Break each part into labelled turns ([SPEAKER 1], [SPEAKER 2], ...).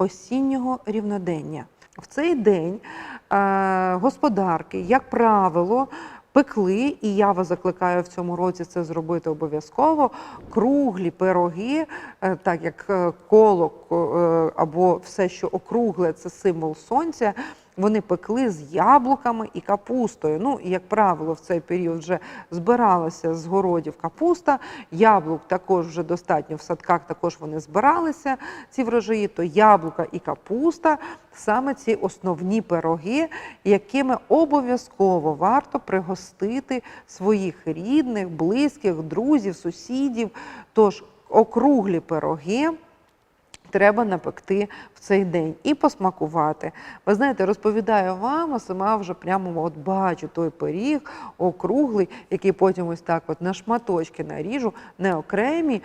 [SPEAKER 1] осіннього рівнодення. В цей день е, господарки, як правило, пекли, і я вас закликаю в цьому році це зробити обов'язково. Круглі пироги, е, так як колок е, або все, що округле, це символ сонця. Вони пекли з яблуками і капустою. Ну, і, як правило, в цей період вже збиралася з городів капуста. Яблук також вже достатньо в садках, також вони збиралися, ці врожаї, то яблука і капуста саме ці основні пироги, якими обов'язково варто пригостити своїх рідних, близьких, друзів, сусідів. Тож округлі пироги треба напекти в цей день і посмакувати. Ви знаєте, розповідаю вам, а сама вже прямо от бачу той пиріг округлий, який потім ось так от на шматочки наріжу, не окремі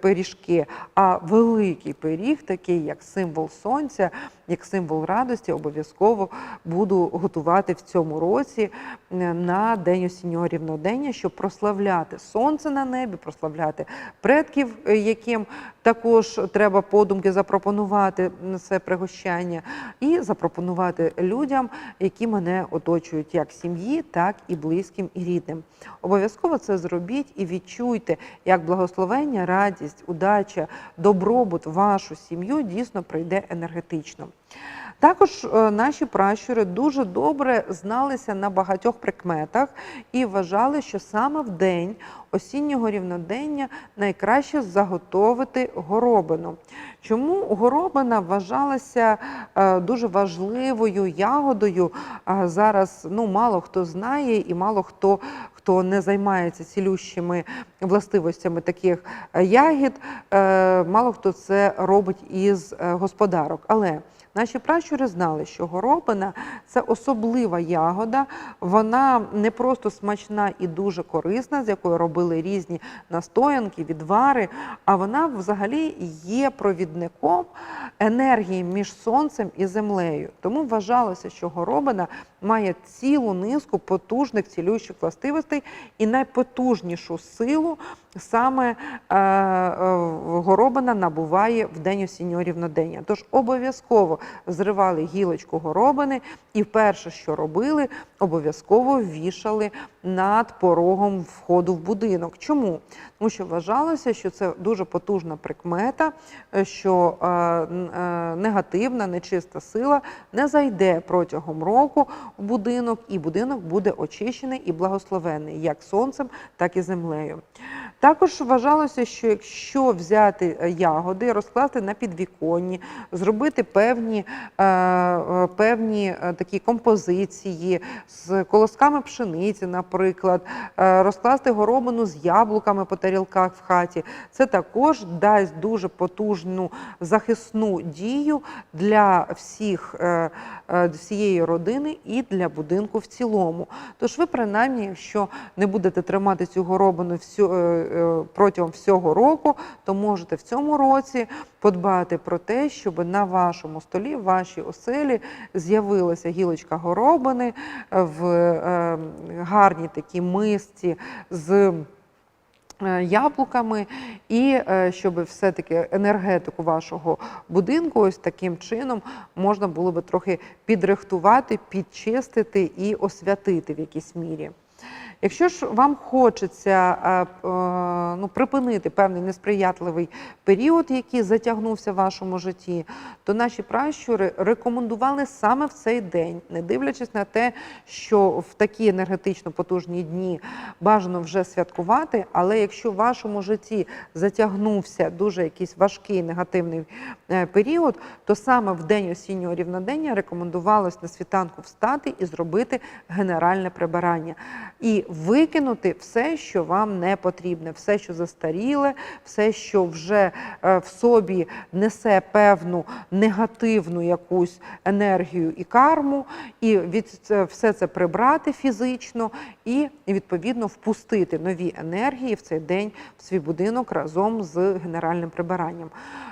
[SPEAKER 1] пиріжки, а великий пиріг, такий як символ сонця, як символ радості, обов'язково буду готувати в цьому році на день осіннього рівнодення, щоб прославляти сонце на небі, прославляти предків, е, яким також треба подумки запропонувати це пригощання, і запропонувати людям, які мене оточують, як сім'ї, так і близьким і рідним. Обов'язково це зробіть і відчуйте, як благословення, радість, удача, добробут вашу сім'ю дійсно прийде енергетично. Також е, наші пращури дуже добре зналися на багатьох прикметах і вважали, що саме в день осіннього рівнодення найкраще заготовити горобину. Чому горобина вважалася е, дуже важливою ягодою? Зараз ну, мало хто знає і мало хто. Хто не займається цілющими властивостями таких е, ягід, е, мало хто це робить із е, господарок. Але Наші пращури знали, що горобина це особлива ягода. Вона не просто смачна і дуже корисна, з якої робили різні настоянки, відвари, а вона взагалі є провідником енергії між сонцем і землею. Тому вважалося, що горобина має цілу низку потужних цілющих властивостей і найпотужнішу силу саме е, е, горобина набуває в день осіннього рівнодення. Тож обов'язково зривали гілочку горобини і перше, що робили, обов'язково вішали над порогом входу в будинок. Чому? Тому що вважалося, що це дуже потужна прикмета, е, що е, е, негативна, нечиста сила не зайде протягом року будинок, і будинок буде очищений і благословений як сонцем, так і землею. Також вважалося, що якщо взяти е, ягоди, розкласти на підвіконні, зробити певні, е, е, певні такі композиції з колосками пшениці, наприклад, розкласти горобину з яблуками по тарілках в хаті, це також дасть дуже потужну захисну дію для всіх, всієї родини і для будинку в цілому. Тож ви, принаймні, якщо не будете тримати цю горобину всю, протягом всього року, то можете в цьому році подбати про те, щоб на вашому столі, в вашій оселі з'явилася гілочка горобини е, в е, гарній такій мисці з е, яблуками, і е, щоб все-таки енергетику вашого будинку ось таким чином можна було би трохи підрихтувати, підчистити і освятити в якійсь мірі. Якщо ж вам хочеться е, е, ну, припинити певний несприятливий період, який затягнувся в вашому житті, то наші пращури рекомендували саме в цей день, не дивлячись на те, що в такі енергетично потужні дні бажано вже святкувати. Але якщо в вашому житті затягнувся дуже якийсь важкий негативний е, період, то саме в день осіннього рівнодення рекомендувалось на світанку встати і зробити генеральне прибирання. І викинути все, що вам не потрібне, все, що застаріле, все, що вже е, в собі несе певну негативну якусь енергію і карму, і від все це прибрати фізично і відповідно впустити нові енергії в цей день в свій будинок разом з генеральним прибиранням.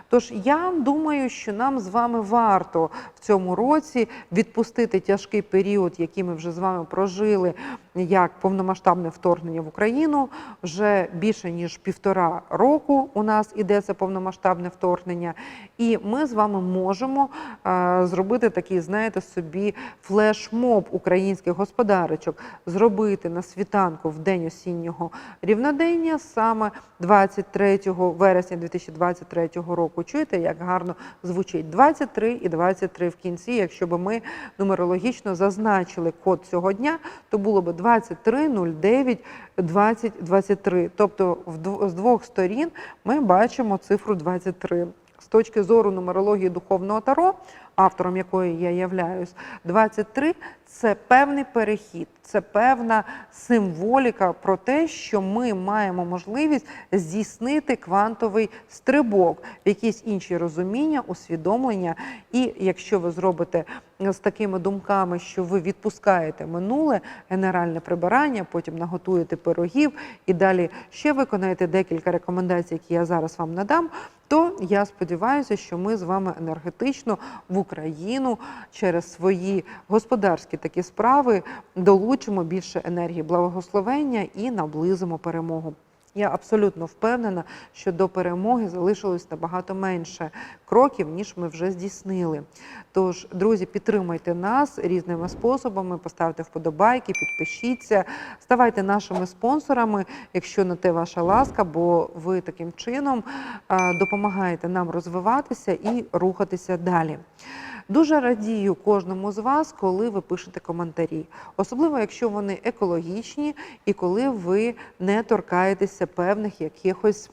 [SPEAKER 1] Тож я думаю, що нам з вами варто в цьому році відпустити тяжкий період, який ми вже з вами прожили, як повномасштабне вторгнення в Україну. Вже більше ніж півтора року у нас іде це повномасштабне вторгнення, і ми з вами можемо е, зробити такий, знаєте, собі флешмоб українських господарочок, зробити на світанку в день осіннього рівнодення саме 23 вересня 2023 року. Чуєте, як гарно звучить 23 і 23 в кінці. Якщо б ми нумерологічно зазначили код цього дня, то було б 2309 2023. Тобто з двох сторін ми бачимо цифру 23. З точки зору нумерології духовного таро, автором якої я являюсь, 23 – це певний перехід, це певна символіка про те, що ми маємо можливість здійснити квантовий стрибок якісь інші розуміння, усвідомлення. І якщо ви зробите з такими думками, що ви відпускаєте минуле генеральне прибирання, потім наготуєте пирогів і далі ще виконаєте декілька рекомендацій, які я зараз вам надам, то я сподіваюся, що ми з вами енергетично в Україну через свої господарські такі справи долучимо більше енергії благословення і наблизимо перемогу. Я абсолютно впевнена, що до перемоги залишилось набагато менше кроків, ніж ми вже здійснили. Тож, друзі, підтримайте нас різними способами, поставте вподобайки, підпишіться, ставайте нашими спонсорами, якщо на те ваша ласка, бо ви таким чином допомагаєте нам розвиватися і рухатися далі. Дуже радію кожному з вас, коли ви пишете коментарі, особливо якщо вони екологічні і коли ви не торкаєтеся певних якихось.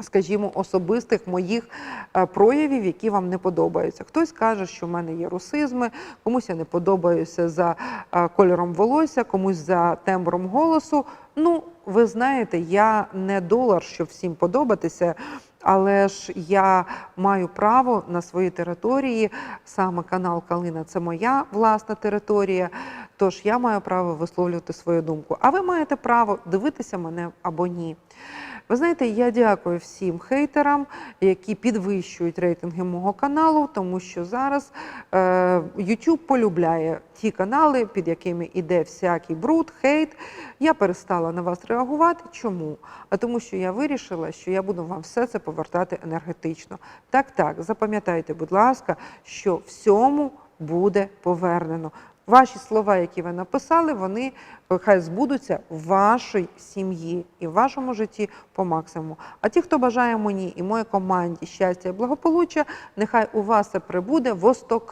[SPEAKER 1] Скажімо, особистих моїх е, проявів, які вам не подобаються. Хтось каже, що в мене є русизми, комусь я не подобаюся за е, кольором волосся, комусь за тембром голосу. Ну, ви знаєте, я не долар, щоб всім подобатися, але ж я маю право на своїй території. Саме канал Калина це моя власна територія. Тож я маю право висловлювати свою думку. А ви маєте право дивитися мене або ні. Ви знаєте, я дякую всім хейтерам, які підвищують рейтинги мого каналу, тому що зараз е, YouTube полюбляє ті канали, під якими іде всякий бруд, хейт. Я перестала на вас реагувати. Чому? А тому, що я вирішила, що я буду вам все це повертати енергетично. Так, так, запам'ятайте, будь ласка, що всьому буде повернено. Ваші слова, які ви написали, вони е, хай збудуться в вашій сім'ї і в вашому житті по максимуму. А ті, хто бажає мені і моїй команді щастя і благополуччя, нехай у вас це прибуде во сто.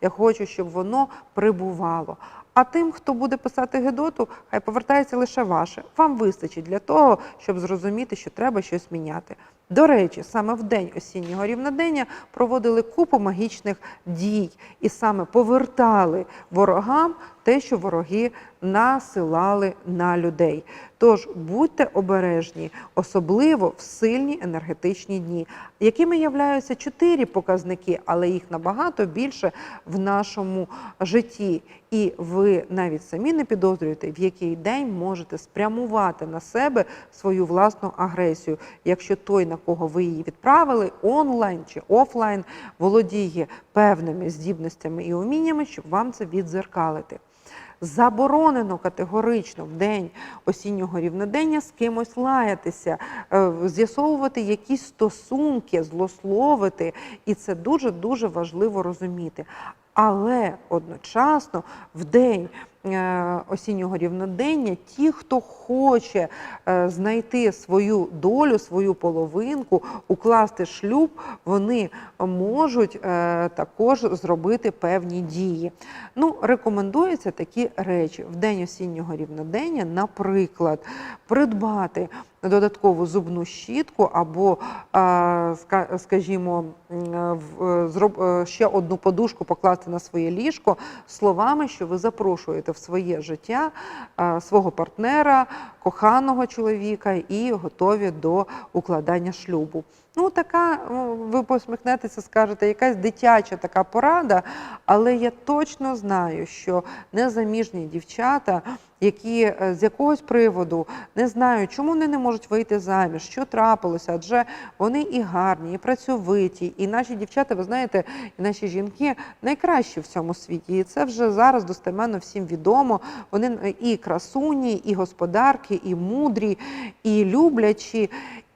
[SPEAKER 1] Я хочу, щоб воно прибувало. А тим, хто буде писати Гедоту, хай повертається лише ваше. Вам вистачить для того, щоб зрозуміти, що треба щось міняти. До речі, саме в день осіннього рівнодення проводили купу магічних дій і саме повертали ворогам те, що вороги насилали на людей. Тож будьте обережні, особливо в сильні енергетичні дні, якими являються чотири показники, але їх набагато більше в нашому житті. І ви навіть самі не підозрюєте, в який день можете спрямувати на себе свою власну агресію, якщо той, на кого ви її відправили, онлайн чи офлайн, володіє певними здібностями і уміннями, щоб вам це відзеркалити. Заборонено категорично в день осіннього рівнодення з кимось лаятися, е, з'ясовувати якісь стосунки, злословити, і це дуже дуже важливо розуміти. Але одночасно в день осіннього рівнодення ті, хто хоче е, знайти свою долю, свою половинку, укласти шлюб, вони можуть е, також зробити певні дії. Ну, рекомендуються такі речі в день осіннього рівнодення, наприклад, придбати додаткову зубну щітку або, скажімо, е, е, ще одну подушку покласти на своє ліжко словами, що ви запрошуєте в своє життя свого партнера, коханого чоловіка і готові до укладання шлюбу. Ну, така, ви посміхнетеся, скажете, якась дитяча така порада, але я точно знаю, що незаміжні дівчата які е, з якогось приводу не знають, чому вони не можуть вийти заміж, що трапилося, адже вони і гарні, і працьовиті, і наші дівчата, ви знаєте, і наші жінки найкращі в цьому світі. І це вже зараз достеменно всім відомо. Вони е, і красуні, і господарки, і мудрі, і люблячі.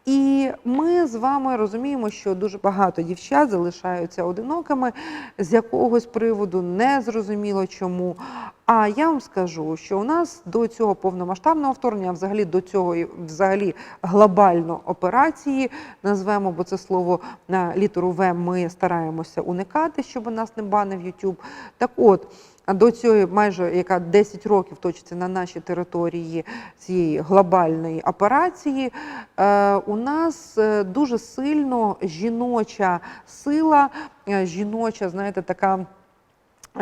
[SPEAKER 1] І ми з вами розуміємо, що дуже багато дівчат залишаються одинокими з якогось приводу, не зрозуміло чому. А я вам скажу, що у нас до цього повномасштабного вторгнення, взагалі до цього взагалі глобально операції, назвемо, бо це слово на літеру В ми стараємося уникати, щоб нас не банив YouTube. Так от. До цієї майже яка 10 років точиться на нашій території цієї глобальної операції, е, у нас е, дуже сильно жіноча сила, е, жіноча, знаєте, така. Е,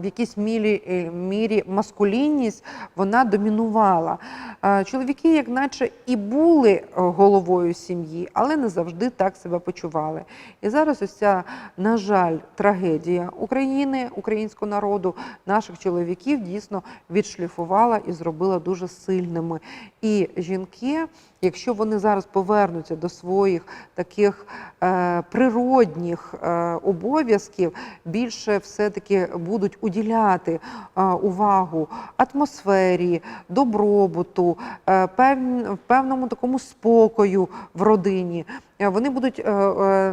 [SPEAKER 1] В якійсь мірі, е, мірі маскулінність вона домінувала. Е, Чоловіки, як наче і були головою сім'ї, але не завжди так себе почували. І зараз ось ця, на жаль, трагедія України, українського народу, наших чоловіків дійсно відшліфувала і зробила дуже сильними. І жінки, якщо вони зараз повернуться до своїх таких е, природних е, обов'язків, більше все-таки будуть уділяти е, увагу атмосфері, добробуту, е, пев, певному такому спокою в родині. Е, Вони будуть е, е,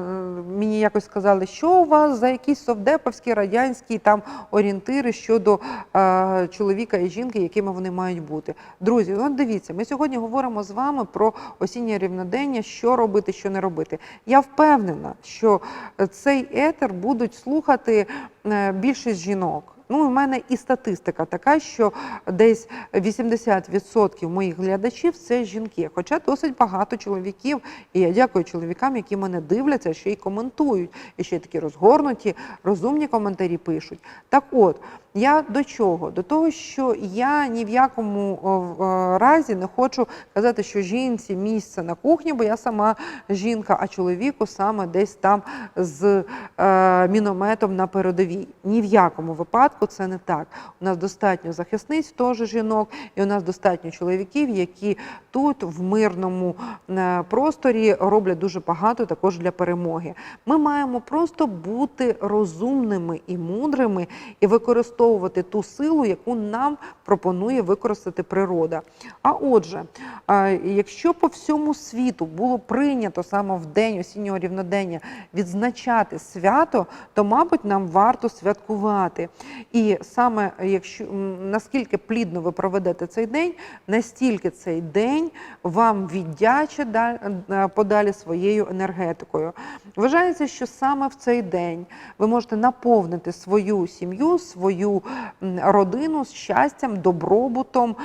[SPEAKER 1] мені якось сказали, що у вас за якісь совдеповські радянські там орієнтири щодо чоловіка і жінки, якими вони мають бути. Друзі, от дивіться, ми сьогодні говоримо з вами про осіннє рівнодення, що робити, що не робити. Я впевнена, що цей етер будуть слухати більшість жінок. Ну, у мене і статистика така, що десь 80% моїх глядачів це жінки, хоча досить багато чоловіків. І я дякую чоловікам, які мене дивляться, ще й коментують, і ще й такі розгорнуті, розумні коментарі пишуть. Так от. Я до чого? До того, що я ні в якому разі не хочу казати, що жінці місце на кухні, бо я сама жінка, а чоловіку саме десь там з е, мінометом на передовій. Ні в якому випадку це не так. У нас достатньо захисниць, теж жінок, і у нас достатньо чоловіків, які тут в мирному е, просторі роблять дуже багато також для перемоги. Ми маємо просто бути розумними і мудрими і використовувати ту силу, яку нам пропонує використати природа. А отже, якщо по всьому світу було прийнято саме в день осіннього рівнодення відзначати свято, то, мабуть, нам варто святкувати. І саме якщо наскільки плідно ви проведете цей день, настільки цей день вам віддячить е, подалі своєю енергетикою. Вважається, що саме в цей день ви можете наповнити свою сім'ю, свою родину з щастям, добробутом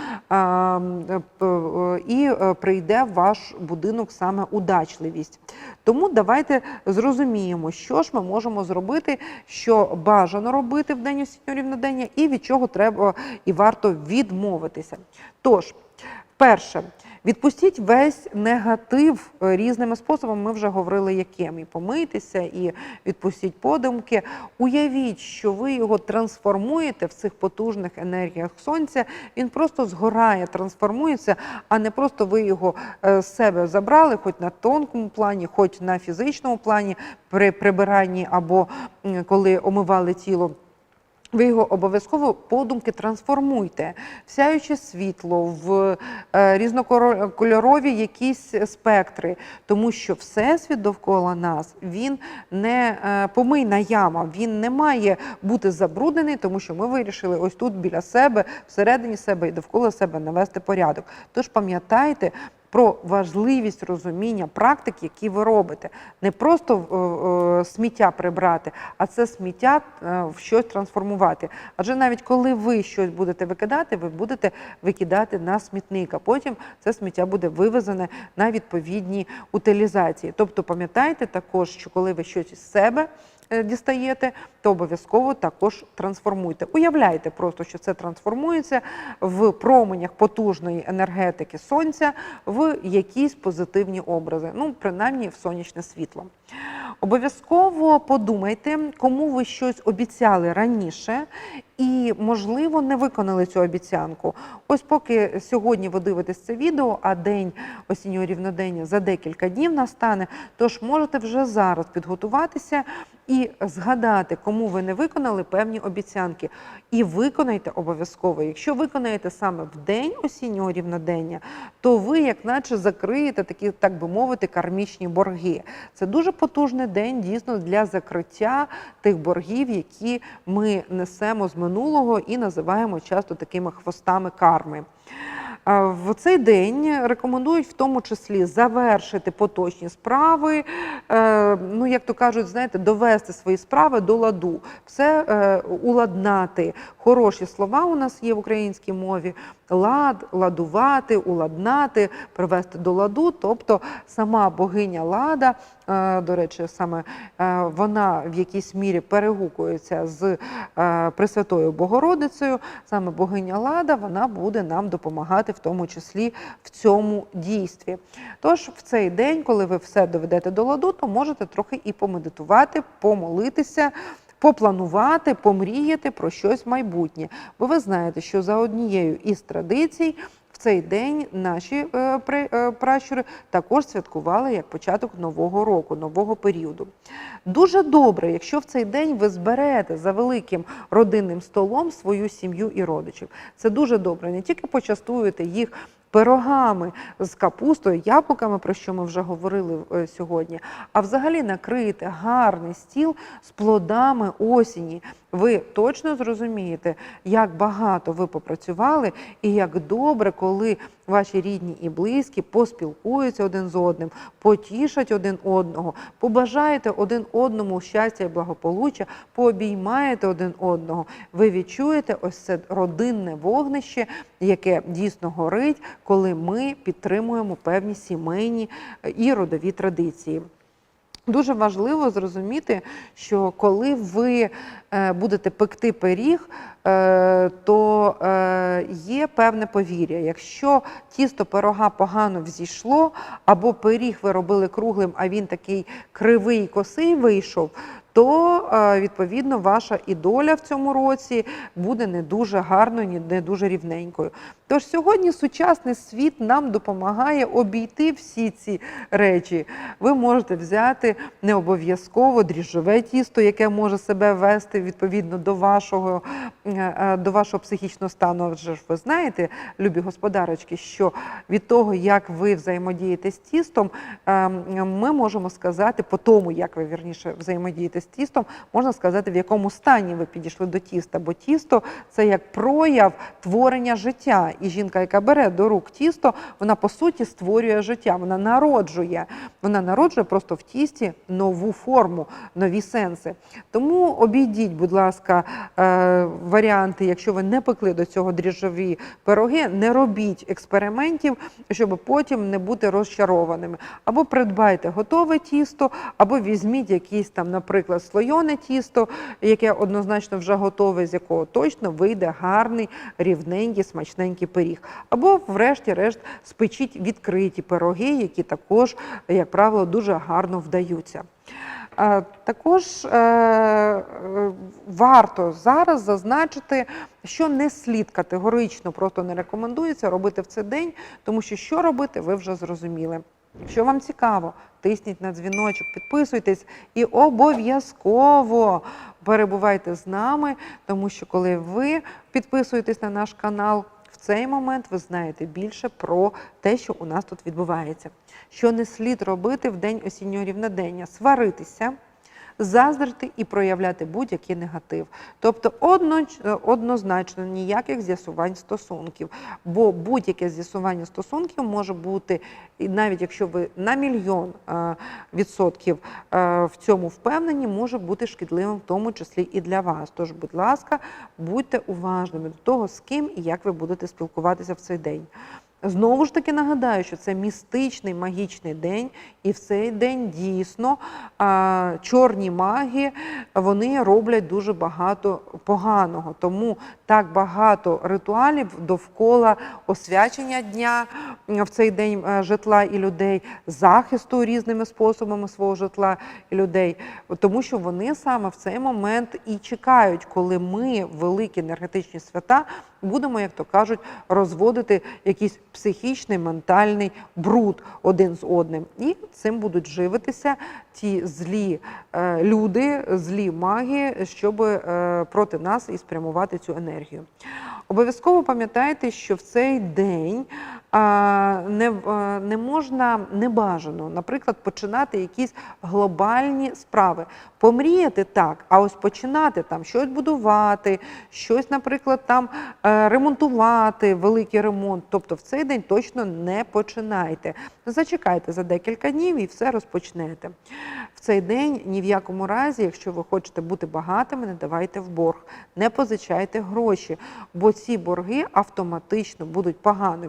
[SPEAKER 1] і е, прийде в ваш будинок саме удачливість. Тому давайте зрозуміємо, що ж ми можемо зробити, що бажано робити в день осіннього рівнодення, і від чого треба і варто відмовитися. Тож, перше. Відпустіть весь негатив е, різними способами. Ми вже говорили, яким і помитися, і відпустіть подумки. Уявіть, що ви його трансформуєте в цих потужних енергіях сонця. Він просто згорає, трансформується, а не просто ви його е, з себе забрали, хоч на тонкому плані, хоч на фізичному плані, при прибиранні або коли омивали тіло. Ви його обов'язково подумки трансформуйте в світло, в е, різнокольорові якісь спектри, тому що всесвіт довкола нас він не е, помийна яма, він не має бути забруднений, тому що ми вирішили ось тут біля себе, всередині себе і довкола себе навести порядок. Тож пам'ятайте. Про важливість розуміння практик, які ви робите, не просто е, е, сміття прибрати, а це сміття е, в щось трансформувати. Адже навіть коли ви щось будете викидати, ви будете викидати на смітник, а потім це сміття буде вивезене на відповідні утилізації. Тобто пам'ятайте також, що коли ви щось із себе дістаєте, то обов'язково також трансформуйте. Уявляйте просто, що це трансформується в променях потужної енергетики сонця в якісь позитивні образи, ну принаймні в сонячне світло. Обов'язково подумайте, кому ви щось обіцяли раніше. І, можливо, не виконали цю обіцянку. Ось поки сьогодні ви дивитесь це відео, а день осіннього рівнодення за декілька днів настане. Тож можете вже зараз підготуватися і згадати, кому ви не виконали певні обіцянки. І виконайте обов'язково. Якщо виконаєте саме в день осіннього рівнодення, то ви, як наче, закриєте такі, так би мовити, кармічні борги. Це дуже потужний день дійсно для закриття тих боргів, які ми несемо з минулого і називаємо часто такими хвостами карми. В цей день рекомендують в тому числі завершити поточні справи, е, ну як то кажуть, знаєте, довести свої справи до ладу, все е, уладнати. Хороші слова у нас є в українській мові: лад, ладувати, уладнати, привести до ладу. Тобто сама богиня Лада, до речі, саме е, вона в якійсь мірі перегукується з е, Пресвятою Богородицею. Саме богиня Лада вона буде нам допомагати в тому числі в цьому дійстві. Тож в цей день, коли ви все доведете до ладу, то можете трохи і помедитувати, помолитися. Попланувати, помріяти про щось майбутнє. Бо ви знаєте, що за однією із традицій цей день наші е, е, пращури також святкували як початок нового року, нового періоду. Дуже добре, якщо в цей день ви зберете за великим родинним столом свою сім'ю і родичів. Це дуже добре. Не тільки почастуєте їх. Пирогами з капустою, яблуками, про що ми вже говорили е, сьогодні, а взагалі накрити гарний стіл з плодами осені. Ви точно зрозумієте, як багато ви попрацювали, і як добре, коли ваші рідні і близькі поспілкуються один з одним, потішать один одного, побажаєте один одному щастя і благополуччя, пообіймаєте один одного. Ви відчуєте ось це родинне вогнище, яке дійсно горить, коли ми підтримуємо певні сімейні е, і родові традиції. Дуже важливо зрозуміти, що коли ви е, будете пекти пиріг, е, то е, є певне повір'я. Якщо тісто пирога погано взійшло, або пиріг ви робили круглим, а він такий кривий косий вийшов, то е, відповідно ваша і доля в цьому році буде не дуже гарною, не дуже рівненькою. Тож сьогодні сучасний світ нам допомагає обійти всі ці речі. Ви можете взяти не обов'язково дріжджове тісто, яке може себе вести відповідно до вашого, е, е, до вашого психічного стану. Адже ж ви знаєте, любі господарочки, що від того, як ви взаємодієте з тістом, е, ми можемо сказати, по тому, як ви вірніше взаємодієте з тістом, можна сказати, в якому стані ви підійшли до тіста. Бо тісто це як прояв творення життя. І жінка, яка бере до рук тісто, вона по суті створює життя, вона народжує. Вона народжує просто в тісті нову форму, нові сенси. Тому обійдіть, будь ласка, е, варіанти, якщо ви не пекли до цього дріжджові пироги, не робіть експериментів, щоб потім не бути розчарованими. Або придбайте готове тісто, або візьміть якийсь там, наприклад, слойоне тісто, яке однозначно вже готове, з якого точно вийде гарний, рівненький, смачненький пиріг. Або, врешті-решт, спечіть відкриті пироги, які також, як правило, дуже гарно вдаються. Е, Також е, е, варто зараз зазначити, що не слід категорично, просто не рекомендується робити в цей день, тому що що робити, ви вже зрозуміли. Якщо вам цікаво, тисніть на дзвіночок, підписуйтесь і обов'язково перебувайте з нами, тому що коли ви підписуєтесь на наш канал, в цей момент ви знаєте більше про те, що у нас тут відбувається. Що не слід робити в день осіннього рівнодення? Сваритися. Заздрити і проявляти будь-який негатив. Тобто одно, однозначно ніяких з'ясувань стосунків. Бо будь-яке з'ясування стосунків може бути, навіть якщо ви на мільйон е, відсотків е, в цьому впевнені, може бути шкідливим, в тому числі і для вас. Тож, будь ласка, будьте уважними до того, з ким і як ви будете спілкуватися в цей день. Знову ж таки нагадаю, що це містичний магічний день, і в цей день дійсно чорні маги вони роблять дуже багато поганого. Тому так багато ритуалів довкола освячення дня в цей день е, житла і людей, захисту різними способами свого житла і людей, тому що вони саме в цей момент і чекають, коли ми, великі енергетичні свята, будемо, як то кажуть, розводити якийсь психічний, ментальний бруд один з одним. І цим будуть живитися ті злі е, люди, злі маги, щоб е, проти нас і спрямувати цю енергію. Обов'язково пам'ятайте, що в цей день не, е, не можна небажано, наприклад, починати якісь глобальні справи. Помріяти так, а ось починати там щось будувати, щось, наприклад, там е, ремонтувати, великий ремонт. Тобто в цей день точно не починайте. Зачекайте за декілька днів і все розпочнете. В цей день ні в якому разі, якщо ви хочете бути багатими, не давайте в борг, не позичайте гроші, бо ці борги автоматично будуть погано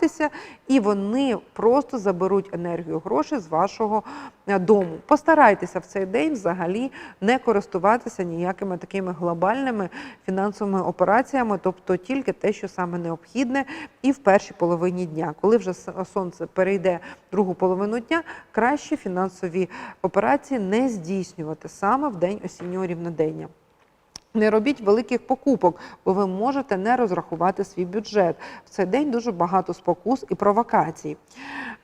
[SPEAKER 1] віддаватися, і вони просто заберуть енергію грошей з вашого е, дому. Постарайтеся в цей день взагалі не користуватися ніякими такими глобальними фінансовими операціями, тобто тільки те, що саме необхідне, і в першій половині дня. Коли вже сонце перейде в другу половину дня, краще фінансові операції не здійснювати саме в день осіннього рівнодення. Не робіть великих покупок, бо ви можете не розрахувати свій бюджет. В цей день дуже багато спокус і провокацій.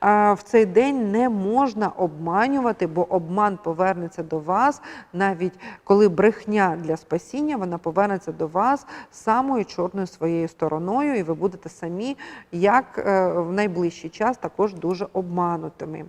[SPEAKER 1] В цей день не можна обманювати, бо обман повернеться до вас, навіть коли брехня для спасіння, вона повернеться до вас самою чорною своєю стороною, і ви будете самі, як е, в найближчий час, також дуже обманутими.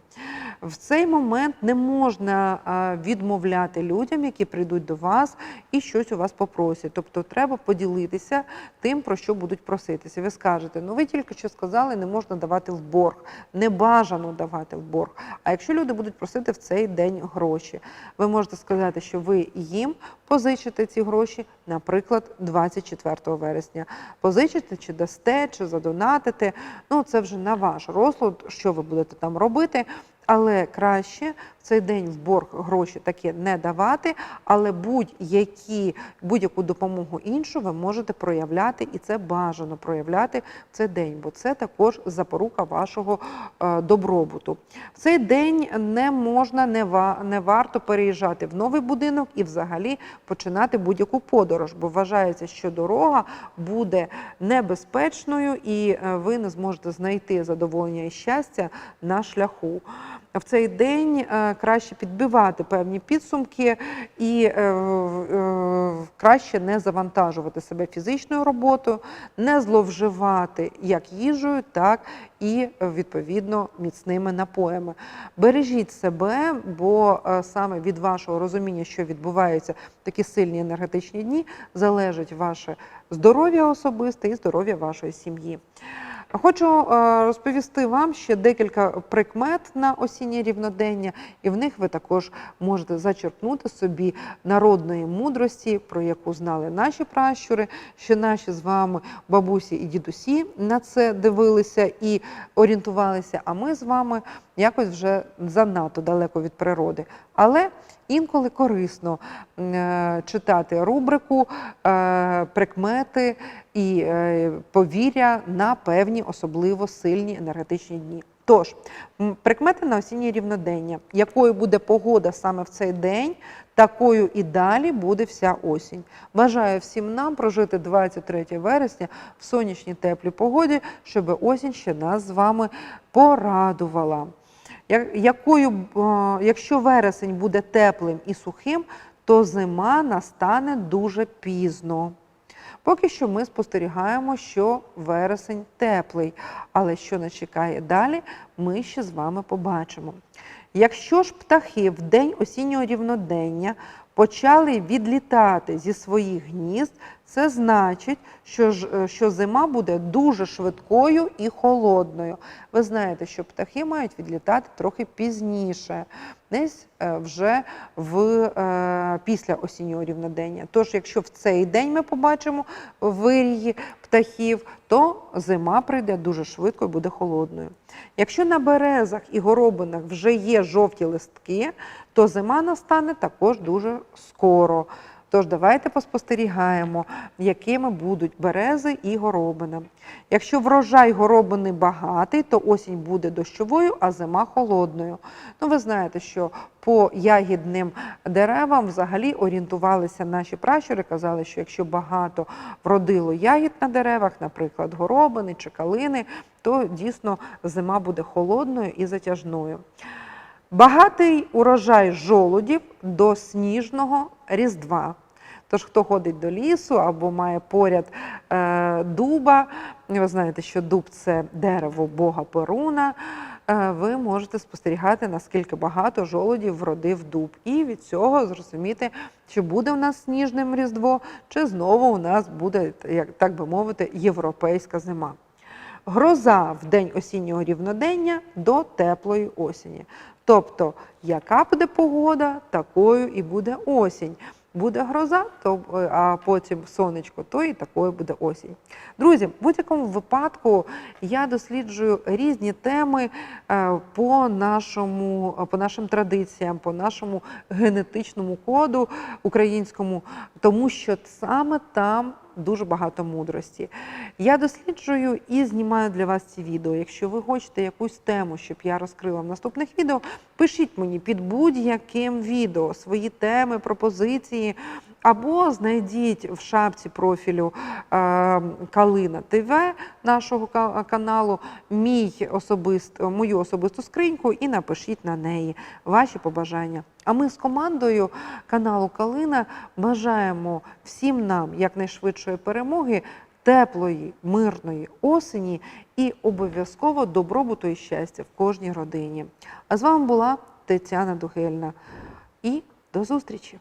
[SPEAKER 1] В цей момент не можна відмовляти людям, які прийдуть до вас і щось у вас попросять. Тобто треба поділитися тим, про що будуть проситися. Ви скажете, ну ви тільки що сказали, не можна давати в борг, не бажано давати в борг. А якщо люди будуть просити в цей день гроші, ви можете сказати, що ви їм позичите ці гроші, наприклад, 24 вересня. Позичите, чи дасте, чи задонатите. Ну це вже на ваш розсуд, що ви будете там робити. Але краще цей день в борг гроші такі не давати, але будь-які будь-яку допомогу іншу ви можете проявляти, і це бажано проявляти в цей день, бо це також запорука вашого е, добробуту. В цей день не можна, не, ва, не варто переїжджати в новий будинок і взагалі починати будь-яку подорож, бо вважається, що дорога буде небезпечною і е, ви не зможете знайти задоволення і щастя на шляху. В цей день е, краще підбивати певні підсумки і е, е, краще не завантажувати себе фізичною роботою, не зловживати як їжею, так і відповідно міцними напоями. Бережіть себе, бо саме від вашого розуміння, що відбувається в такі сильні енергетичні дні, залежить ваше здоров'я особисте і здоров'я вашої сім'ї. Хочу е, розповісти вам ще декілька прикмет на осіннє рівнодення, і в них ви також можете зачерпнути собі народної мудрості, про яку знали наші пращури, що наші з вами бабусі і дідусі на це дивилися і орієнтувалися. А ми з вами якось вже занадто далеко від природи. Але інколи корисно е, читати рубрику е, прикмети і е, повір'я на певні особливо сильні енергетичні дні. Тож, прикмети на осіннє рівнодення, якою буде погода саме в цей день, такою і далі буде вся осінь. Бажаю всім нам прожити 23 вересня в сонячній теплій погоді, щоб осінь ще нас з вами порадувала. Якою, е, якщо вересень буде теплим і сухим, то зима настане дуже пізно. Поки що ми спостерігаємо, що вересень теплий, але що нас чекає далі, ми ще з вами побачимо. Якщо ж птахи в день осіннього рівнодення почали відлітати зі своїх гнізд, це значить, що, ж, е, що зима буде дуже швидкою і холодною. Ви знаєте, що птахи мають відлітати трохи пізніше, десь е, вже в, е, після осіннього рівнодення. Тож, якщо в цей день ми побачимо вирії птахів, то зима прийде дуже швидко і буде холодною. Якщо на березах і горобинах вже є жовті листки, то зима настане також дуже скоро. Тож давайте поспостерігаємо, якими будуть берези і горобина. Якщо врожай горобини багатий, то осінь буде дощовою, а зима холодною. Ну, ви знаєте, що по ягідним деревам взагалі орієнтувалися наші пращури, казали, що якщо багато вродило ягід на деревах, наприклад, горобини чи калини, то дійсно зима буде холодною і затяжною. Багатий урожай жолудів до сніжного різдва. Тож, хто ходить до лісу або має поряд е, дуба, ви знаєте, що дуб це дерево Бога Перуна. е, Ви можете спостерігати, наскільки багато жолудів вродив дуб, і від цього зрозуміти, чи буде у нас сніжним різдво, чи знову у нас буде, як так би мовити, європейська зима. Гроза в день осіннього рівнодення до теплої осені. Тобто, яка буде погода, такою і буде осінь. Буде гроза, то, е, а потім сонечко, то і такою буде осінь. Друзі, в будь-якому випадку я досліджую різні теми е, по, нашому, по нашим традиціям, по нашому генетичному коду українському, тому що саме там дуже багато мудрості. Я досліджую і знімаю для вас ці відео. Якщо ви хочете якусь тему, щоб я розкрила в наступних відео, пишіть мені під будь-яким відео свої теми, пропозиції. Або знайдіть в шапці профілю е, Калина ТВ нашого каналу мій особист, мою особисту скриньку і напишіть на неї ваші побажання. А ми з командою каналу Калина бажаємо всім нам якнайшвидшої перемоги, теплої, мирної осені і обов'язково добробуту і щастя в кожній родині. А з вами була Тетяна Дугельна. І до зустрічі!